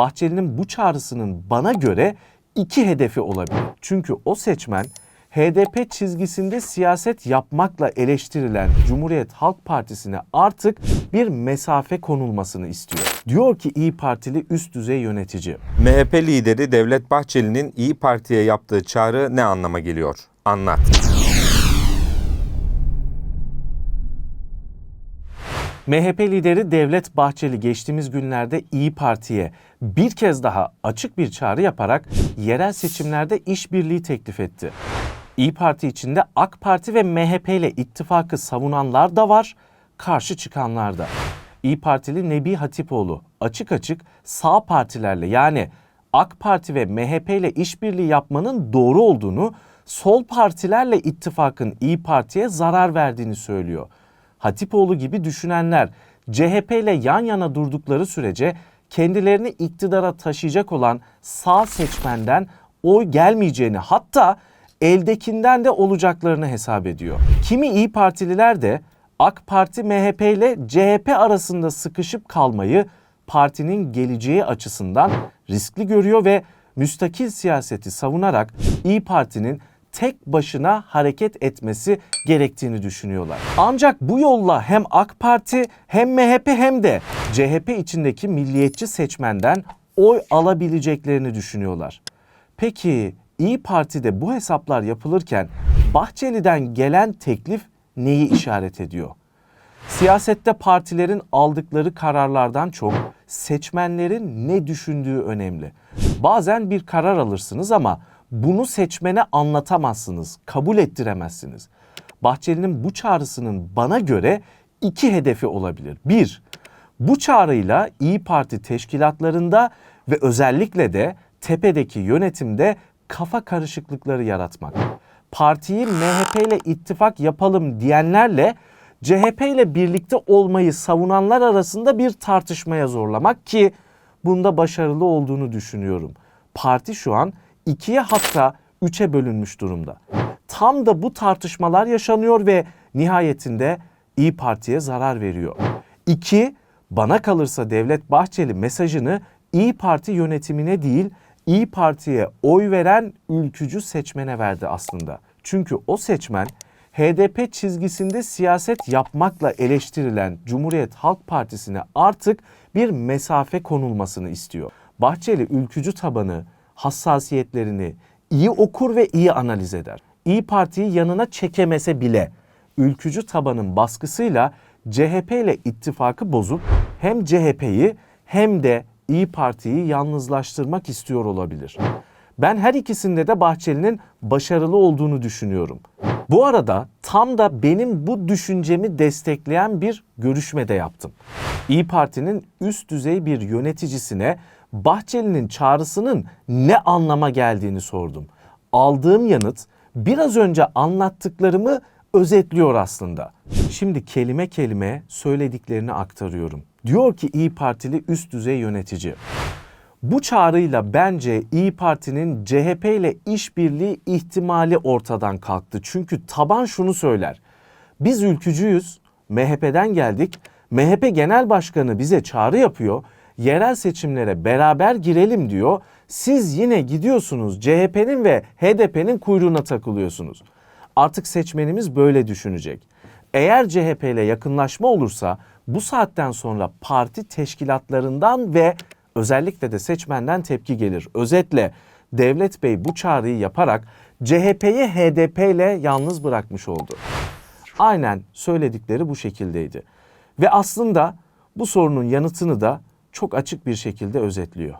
Bahçeli'nin bu çağrısının bana göre iki hedefi olabilir. Çünkü o seçmen HDP çizgisinde siyaset yapmakla eleştirilen Cumhuriyet Halk Partisi'ne artık bir mesafe konulmasını istiyor. Diyor ki İyi Partili üst düzey yönetici. MHP lideri Devlet Bahçeli'nin İyi Parti'ye yaptığı çağrı ne anlama geliyor? Anlat. MHP lideri Devlet Bahçeli geçtiğimiz günlerde İyi Parti'ye bir kez daha açık bir çağrı yaparak yerel seçimlerde işbirliği teklif etti. İyi Parti içinde AK Parti ve MHP ile ittifakı savunanlar da var, karşı çıkanlar da. İyi Partili Nebi Hatipoğlu açık açık sağ partilerle yani AK Parti ve MHP ile işbirliği yapmanın doğru olduğunu, sol partilerle ittifakın İyi Parti'ye zarar verdiğini söylüyor. Hatipoğlu gibi düşünenler CHP ile yan yana durdukları sürece kendilerini iktidara taşıyacak olan sağ seçmenden oy gelmeyeceğini hatta eldekinden de olacaklarını hesap ediyor. Kimi İyi Partililer de AK Parti MHP ile CHP arasında sıkışıp kalmayı partinin geleceği açısından riskli görüyor ve müstakil siyaseti savunarak İyi Parti'nin tek başına hareket etmesi gerektiğini düşünüyorlar. Ancak bu yolla hem AK Parti hem MHP hem de CHP içindeki milliyetçi seçmenden oy alabileceklerini düşünüyorlar. Peki İyi Parti'de bu hesaplar yapılırken Bahçeli'den gelen teklif neyi işaret ediyor? Siyasette partilerin aldıkları kararlardan çok seçmenlerin ne düşündüğü önemli. Bazen bir karar alırsınız ama bunu seçmene anlatamazsınız, kabul ettiremezsiniz. Bahçeli'nin bu çağrısının bana göre iki hedefi olabilir. Bir, bu çağrıyla İyi Parti teşkilatlarında ve özellikle de tepedeki yönetimde kafa karışıklıkları yaratmak. Partiyi MHP ile ittifak yapalım diyenlerle CHP ile birlikte olmayı savunanlar arasında bir tartışmaya zorlamak ki bunda başarılı olduğunu düşünüyorum. Parti şu an ikiye hatta üçe bölünmüş durumda. Tam da bu tartışmalar yaşanıyor ve nihayetinde İyi Parti'ye zarar veriyor. İki, bana kalırsa Devlet Bahçeli mesajını İyi Parti yönetimine değil, İyi Parti'ye oy veren ülkücü seçmene verdi aslında. Çünkü o seçmen HDP çizgisinde siyaset yapmakla eleştirilen Cumhuriyet Halk Partisi'ne artık bir mesafe konulmasını istiyor. Bahçeli ülkücü tabanı, hassasiyetlerini iyi okur ve iyi analiz eder. İyi Parti'yi yanına çekemese bile ülkücü tabanın baskısıyla CHP ile ittifakı bozup hem CHP'yi hem de İyi Parti'yi yalnızlaştırmak istiyor olabilir. Ben her ikisinde de Bahçeli'nin başarılı olduğunu düşünüyorum. Bu arada tam da benim bu düşüncemi destekleyen bir görüşme de yaptım. İyi Parti'nin üst düzey bir yöneticisine Bahçeli'nin çağrısının ne anlama geldiğini sordum. Aldığım yanıt biraz önce anlattıklarımı özetliyor aslında. Şimdi kelime kelime söylediklerini aktarıyorum. Diyor ki İyi Partili üst düzey yönetici. Bu çağrıyla bence İyi Parti'nin CHP ile işbirliği ihtimali ortadan kalktı. Çünkü taban şunu söyler. Biz ülkücüyüz, MHP'den geldik. MHP Genel Başkanı bize çağrı yapıyor. Yerel seçimlere beraber girelim diyor. Siz yine gidiyorsunuz CHP'nin ve HDP'nin kuyruğuna takılıyorsunuz. Artık seçmenimiz böyle düşünecek. Eğer CHP ile yakınlaşma olursa bu saatten sonra parti teşkilatlarından ve özellikle de seçmenden tepki gelir. Özetle Devlet Bey bu çağrıyı yaparak CHP'yi HDP ile yalnız bırakmış oldu. Aynen söyledikleri bu şekildeydi. Ve aslında bu sorunun yanıtını da çok açık bir şekilde özetliyor.